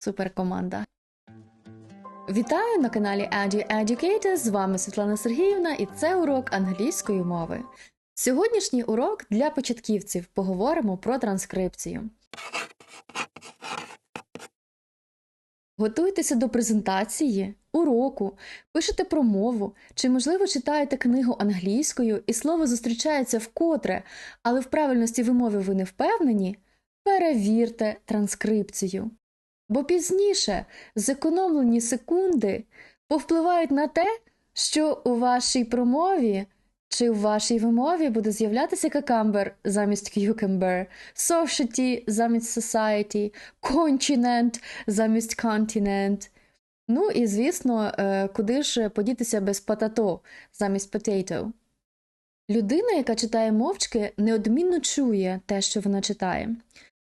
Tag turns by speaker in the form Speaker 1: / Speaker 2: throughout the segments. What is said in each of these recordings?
Speaker 1: Суперкоманда. Вітаю на каналі Edu Educator, З вами Світлана Сергіївна, і це урок англійської мови. Сьогоднішній урок для початківців поговоримо про транскрипцію. Готуйтеся до презентації, уроку, пишете промову чи, можливо, читаєте книгу англійською і слово зустрічається вкотре, але в правильності вимови ви не впевнені. Перевірте транскрипцію. Бо пізніше зекономлені секунди повпливають на те, що у вашій промові чи в вашій вимові буде з'являтися какамбер замість cucumber, society замість society, continent замість continent. Ну і, звісно, е, куди ж подітися без патато замість potato. Людина, яка читає мовчки, неодмінно чує те, що вона читає.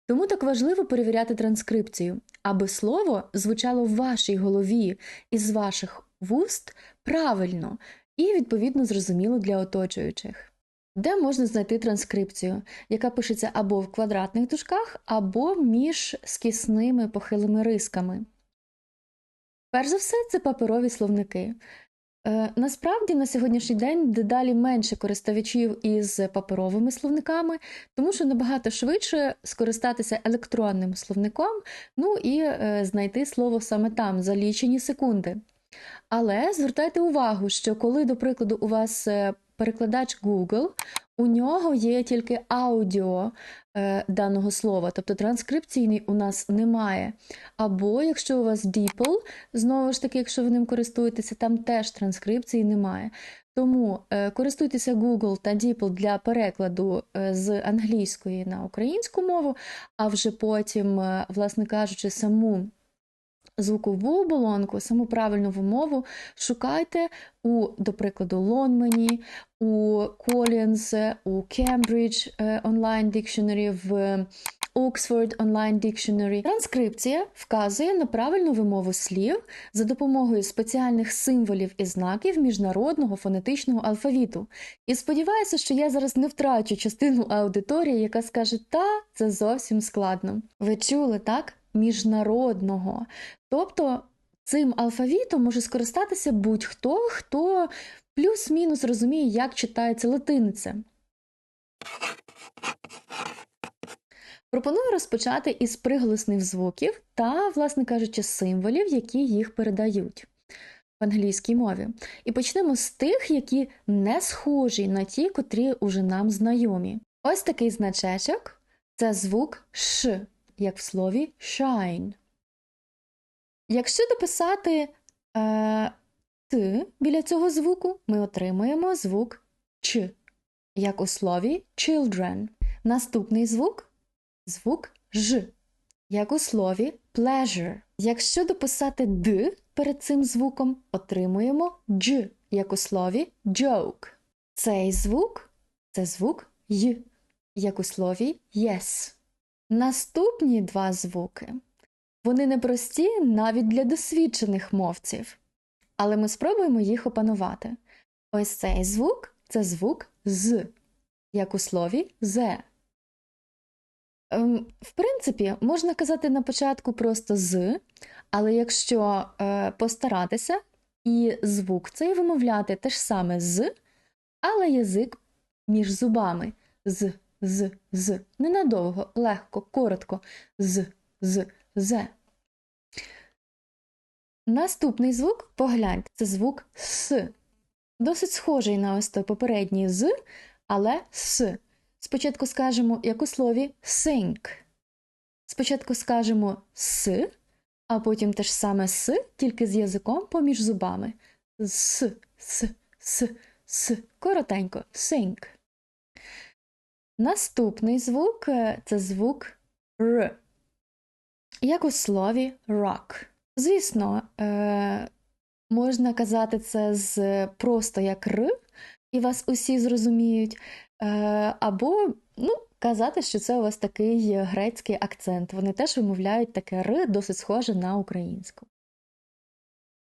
Speaker 1: Тому так важливо перевіряти транскрипцію, аби слово звучало в вашій голові із ваших вуст правильно і, відповідно, зрозуміло для оточуючих. Де можна знайти транскрипцію, яка пишеться або в квадратних дужках, або між скісними похилими рисками. Перш за все, це паперові словники. Е, насправді на сьогоднішній день дедалі менше користувачів із паперовими словниками, тому що набагато швидше скористатися електронним словником, ну і е, знайти слово саме там за лічені секунди. Але звертайте увагу, що коли, до прикладу, у вас е, перекладач Google, у нього є тільки аудіо даного слова, тобто транскрипційний у нас немає. Або якщо у вас DeepL, знову ж таки, якщо ви ним користуєтеся, там теж транскрипції немає. Тому е, користуйтеся Google та DeepL для перекладу е, з англійської на українську мову, а вже потім, е, власне кажучи, саму звукову оболонку, саму правильну вимову шукайте у, до прикладу, Лонмені, у Collins, у Cambridge е, Online Dictionary, в Oxford Online Dictionary. Транскрипція вказує на правильну вимову слів за допомогою спеціальних символів і знаків міжнародного фонетичного алфавіту. І сподіваюся, що я зараз не втрачу частину аудиторії, яка скаже, та це зовсім складно. Ви чули, так? Міжнародного. Тобто цим алфавітом може скористатися будь-хто, хто плюс-мінус розуміє, як читається латиниця. Пропоную розпочати із приголосних звуків та, власне кажучи, символів, які їх передають в англійській мові. І почнемо з тих, які не схожі на ті, котрі уже нам знайомі. Ось такий значечок це звук Ш, як в слові shine. Якщо дописати е, Т біля цього звуку, ми отримуємо звук Ч, як у слові children. Наступний звук звук Ж, як у слові pleasure. Якщо дописати Д перед цим звуком, отримуємо Дж, як у слові joke. Цей звук це звук Й, як у слові yes. Наступні два звуки вони непрості навіть для досвідчених мовців, але ми спробуємо їх опанувати. Ось цей звук це звук з, як у слові зе. Ем, в принципі, можна казати на початку просто з, але якщо е, постаратися і звук цей вимовляти теж саме з, але язик між зубами з, з, з. Ненадовго, легко, коротко, з, з, зе. Наступний звук, погляньте, це звук С. Досить схожий на ось той попередній з, але С. Спочатку скажемо, як у слові sink. Спочатку скажемо с, а потім те ж саме с, тільки з язиком поміж зубами. С, с, с, с. Коротенько sink. Наступний звук е, це звук Р. Як у слові rock. Звісно, е, можна казати це з просто як Р, і вас усі зрозуміють. Е, або ну, казати, що це у вас такий грецький акцент. Вони теж вимовляють таке Р, досить схоже на українську.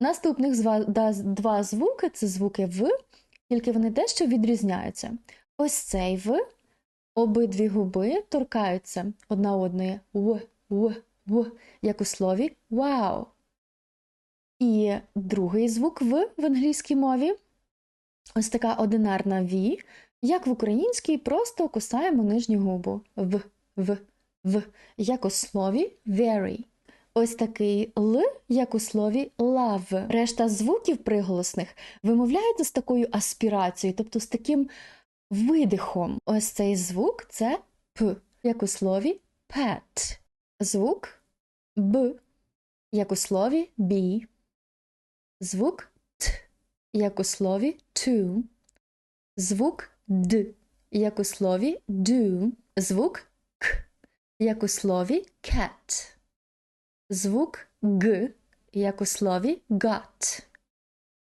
Speaker 1: Наступних два звуки це звуки В, тільки вони дещо відрізняються. Ось цей В, обидві губи торкаються одна одної В, В, в, як у слові wow. І другий звук в в англійській мові ось така одинарна ві, як в українській, просто кусаємо нижню губу в, в, в, як у слові very. Ось такий Л, як у слові love. Решта звуків приголосних вимовляється з такою аспірацією, тобто з таким видихом. Ось цей звук це П, як у слові pet. Звук Б, як у слові be. Звук Т, як у слові to. Звук Д, як у слові do. Звук К, як у слові cat. Звук Г, як у слові got.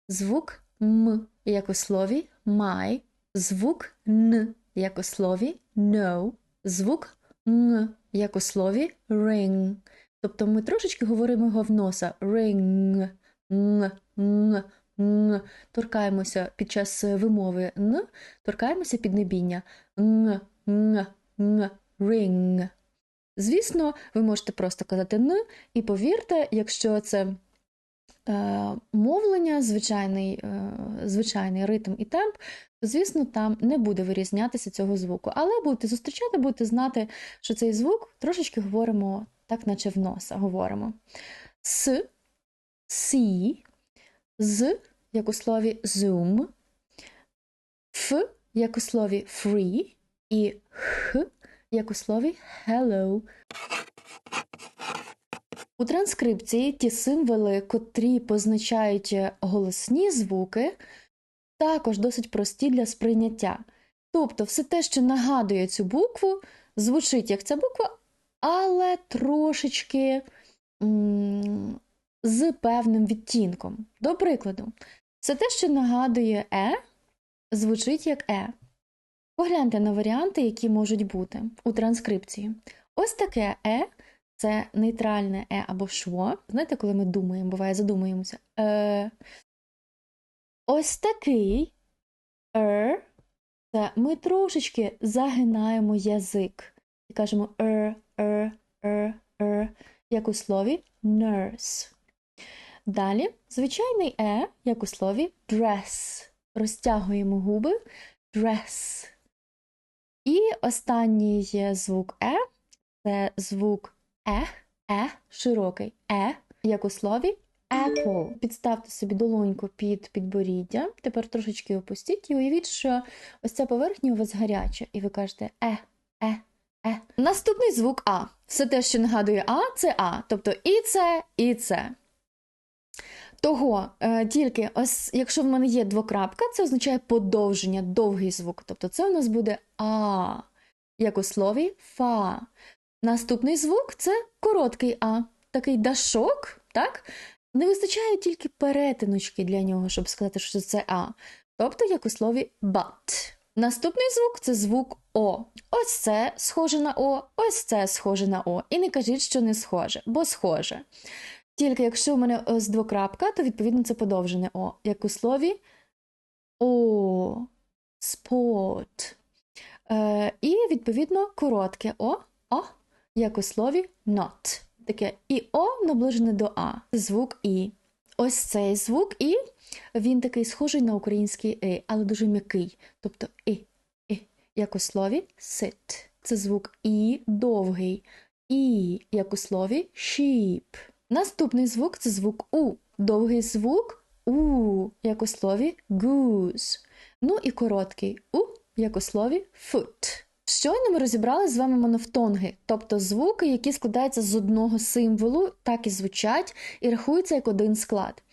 Speaker 1: Звук М, як у слові my. Звук Н, як у слові no. Звук Н, як у слові ring. Тобто ми трошечки говоримо його в носа. Ring, н, н, н. Торкаємося під час вимови н, торкаємося піднебіння. Н, н, н, ring. Звісно, ви можете просто казати н, і повірте, якщо це е, мовлення, звичайний, е, звичайний ритм і темп, звісно, там не буде вирізнятися цього звуку. Але будете зустрічати, будете знати, що цей звук трошечки говоримо, так наче в носа говоримо. С, сі, з, як у слові zoom, ф, як у слові free, і х як у слові hello. У транскрипції ті символи, котрі позначають голосні звуки, також досить прості для сприйняття. Тобто, все те, що нагадує цю букву, звучить як ця буква, але трошечки з певним відтінком. До прикладу, все те, що нагадує Е, звучить як Е. Погляньте на варіанти, які можуть бути у транскрипції. Ось таке е це нейтральне е або шво. Знаєте, коли ми думаємо, буває, задумуємося. Е. Ось такий ер. Це ми трошечки загинаємо язик і кажемо ер, ер, ер, ер, як у слові nurse. Далі, звичайний е, як у слові dress. Розтягуємо губи dress. І останній звук Е це звук Е, Е, широкий Е, як у слові apple. Підставте собі долоньку під підборіддя, тепер трошечки опустіть і уявіть, що ось ця поверхня у вас гаряча, і ви кажете Е, Е, Е. Наступний звук А. Все те, що нагадує А, це А. Тобто і це, і це. Того е, тільки ось, якщо в мене є двокрапка, це означає подовження, довгий звук. Тобто це у нас буде А, як у слові фа. Наступний звук це короткий А, такий дашок, так? Не вистачає тільки перетиночки для нього, щоб сказати, що це А. Тобто, як у слові but. Наступний звук це звук О. Ось це схоже на О, ось це схоже на О. І не кажіть, що не схоже, бо схоже. Тільки якщо у мене ось двокрапка, то відповідно це подовжене О, як у слові О, спот. Е, І, відповідно, коротке О, О, як у слові not. Таке і О наближене до А. Звук І. Ось цей звук І, він такий схожий на український «и», але дуже м'який. Тобто І, І, як у слові sit. Це звук І довгий. І, як у слові sheep. Наступний звук це звук У. Довгий звук У, як у слові goose. Ну і короткий У, як у слові foot. Щойно ми розібрали з вами монофтонги, тобто звуки, які складаються з одного символу, так і звучать, і рахуються як один склад.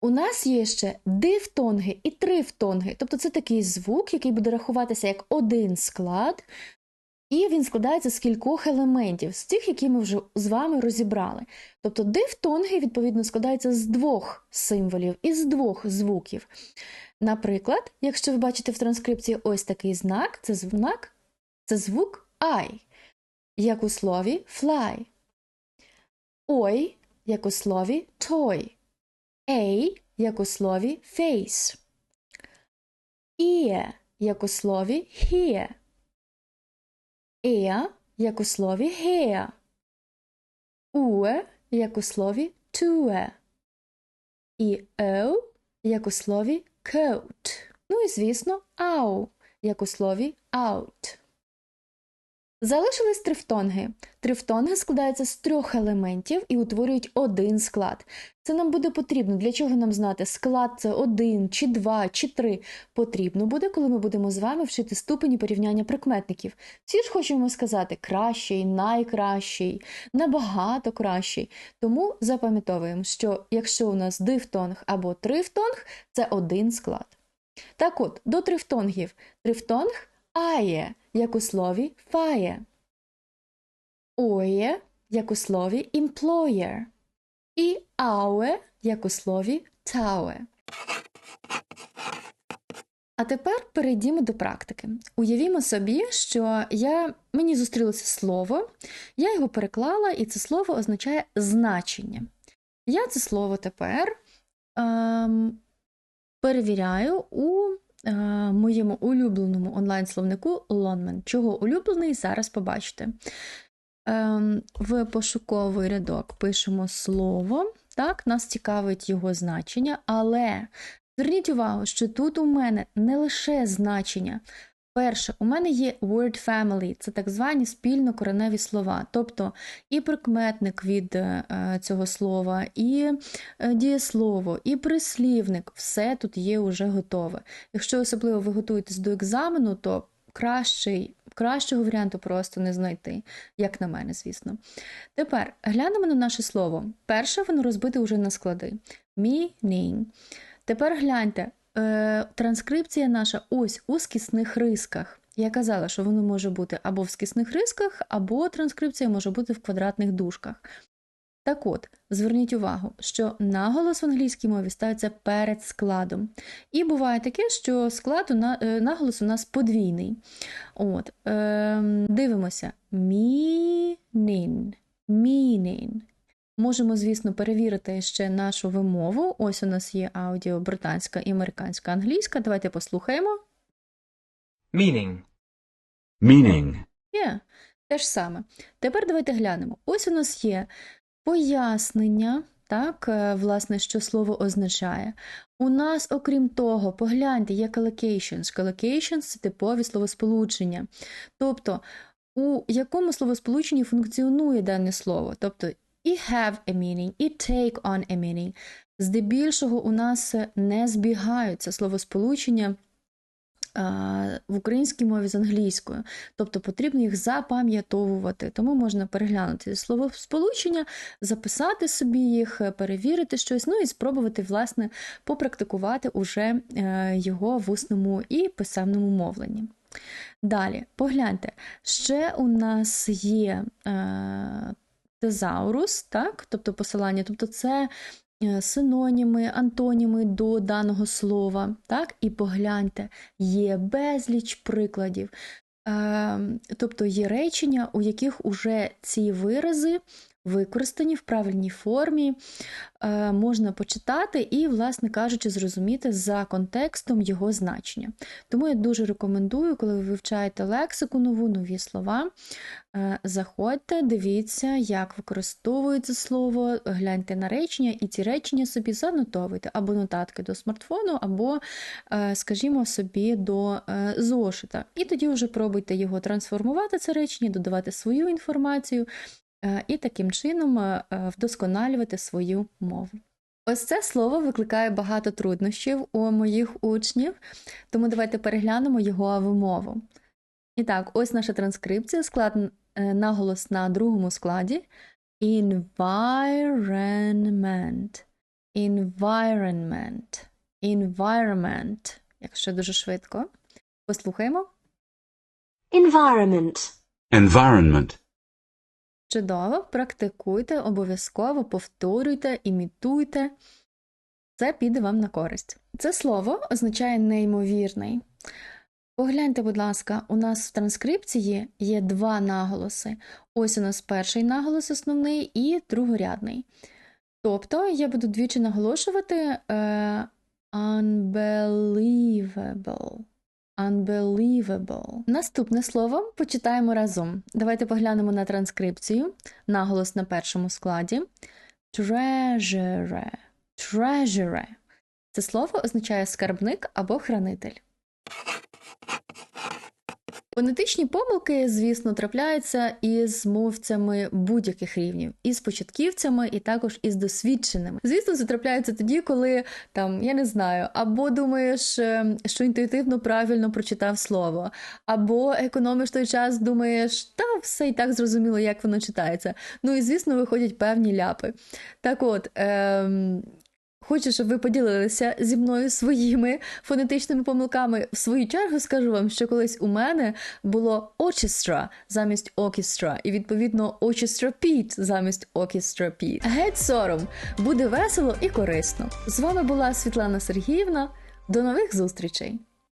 Speaker 1: У нас є ще дифтонги і трифтонги, тобто це такий звук, який буде рахуватися як один склад, і він складається з кількох елементів, з тих, які ми вже з вами розібрали. Тобто дифтонги, відповідно, складаються з двох символів і з двох звуків. Наприклад, якщо ви бачите в транскрипції ось такий знак, це знак, це звук I, як у слові fly. Ой, як у слові toy. A, як у слові face. Ear, як у слові hear. Er, як у слові hair. уе, як у слові tue, і еу, як у слові coat. Ну і, звісно, ау, як у слові out. Залишились трифтонги. Трифтонги складаються з трьох елементів і утворюють один склад. Це нам буде потрібно. Для чого нам знати, склад це один, чи два, чи три. Потрібно буде, коли ми будемо з вами вчити ступені порівняння прикметників. Всі ж хочемо сказати кращий, найкращий, набагато кращий. Тому запам'ятовуємо, що якщо у нас дифтонг або трифтонг, це один склад. Так от, до трифтонгів. Трифтонг ає, як у слові fire. Оє, як у слові employer. І ауе, як у слові тауе. А тепер перейдімо до практики. Уявімо собі, що я, мені зустрілося слово, я його переклала, і це слово означає значення. Я це слово тепер ем, перевіряю у моєму улюбленому онлайн-словнику Lonman. Чого улюблений, зараз побачите. Ем, в пошуковий рядок пишемо слово, так, нас цікавить його значення, але зверніть увагу, що тут у мене не лише значення. Перше, у мене є word family, це так звані спільнокореневі слова, тобто і прикметник від е, цього слова, і е, дієслово, і прислівник все тут є вже готове. Якщо особливо ви готуєтесь до екзамену, то кращий, кращого варіанту просто не знайти, як на мене, звісно. Тепер глянемо на наше слово. Перше, воно розбите вже на склади. Meaning. Тепер гляньте, е, транскрипція наша ось у скісних рисках. Я казала, що воно може бути або в скісних рисках, або транскрипція може бути в квадратних дужках. Так от, зверніть увагу, що наголос в англійській мові ставиться перед складом. І буває таке, що склад у на, е, наголос у нас подвійний. От, е, Дивимося. Meaning. Meaning. Можемо, звісно, перевірити ще нашу вимову. Ось у нас є аудіо британська і американська англійська. Давайте послухаємо.
Speaker 2: Meaning.
Speaker 3: meaning,
Speaker 1: Є, те ж саме. Тепер давайте глянемо. Ось у нас є пояснення, так, е, власне, що слово означає. У нас, окрім того, погляньте, є collocations. Collocations – це типові словосполучення. Тобто, у якому словосполученні функціонує дане слово. Тобто, і have a meaning, і take on a meaning. Здебільшого у нас не збігаються словосполучення в українській мові з англійською, тобто потрібно їх запам'ятовувати. Тому можна переглянути словосполучення, записати собі їх, перевірити щось, ну і спробувати, власне, попрактикувати уже е, його в усному і писемному мовленні. Далі, погляньте, ще у нас є е, тезаурус, так, тобто посилання, тобто це Е, синоніми, антоніми до даного слова. Так? І погляньте, є безліч прикладів. Е, тобто є речення, у яких уже ці вирази використані в правильній формі, е, можна почитати і, власне кажучи, зрозуміти за контекстом його значення. Тому я дуже рекомендую, коли ви вивчаєте лексику нову, нові слова, е, заходьте, дивіться, як використовується слово, гляньте на речення, і ці речення собі занотовуйте або нотатки до смартфону, або, е, скажімо, собі до зошита. І тоді вже пробуйте його трансформувати, це речення, додавати свою інформацію. Е, і таким чином е, е, вдосконалювати свою мову. Ось це слово викликає багато труднощів у моїх учнів, тому давайте переглянемо його вимову. І так, ось наша транскрипція, склад наголос на другому складі. Environment. Environment. Environment. Якщо дуже швидко. Послухаємо.
Speaker 4: Environment.
Speaker 3: environment,
Speaker 1: Чудово, практикуйте, обов'язково повторюйте, імітуйте. Це піде вам на користь. Це слово означає неймовірний. Погляньте, будь ласка, у нас в транскрипції є два наголоси. Ось у нас перший наголос основний і другорядний. Тобто я буду двічі наголошувати uh, unbelievable. Unbelievable. Наступне слово почитаємо разом. Давайте поглянемо на транскрипцію. Наголос на першому складі. Treasure. Treasure. Це слово означає скарбник або хранитель. Фонетичні помилки, звісно, трапляються із мовцями будь-яких рівнів, і з початківцями, і також із досвідченими. Звісно, це трапляється тоді, коли там я не знаю, або думаєш, е, що інтуїтивно правильно прочитав слово, або економиш той час, думаєш, та все і так зрозуміло, як воно читається. Ну і звісно, виходять певні ляпи. Так от. Ем... Хочу, щоб ви поділилися зі мною своїми фонетичними помилками. В свою чергу скажу вам, що колись у мене було orchestra замість orchestra, і відповідно orchestra Піт замість orchestra Піт. Геть сором, буде весело і корисно. З вами була Світлана Сергіївна. До нових зустрічей!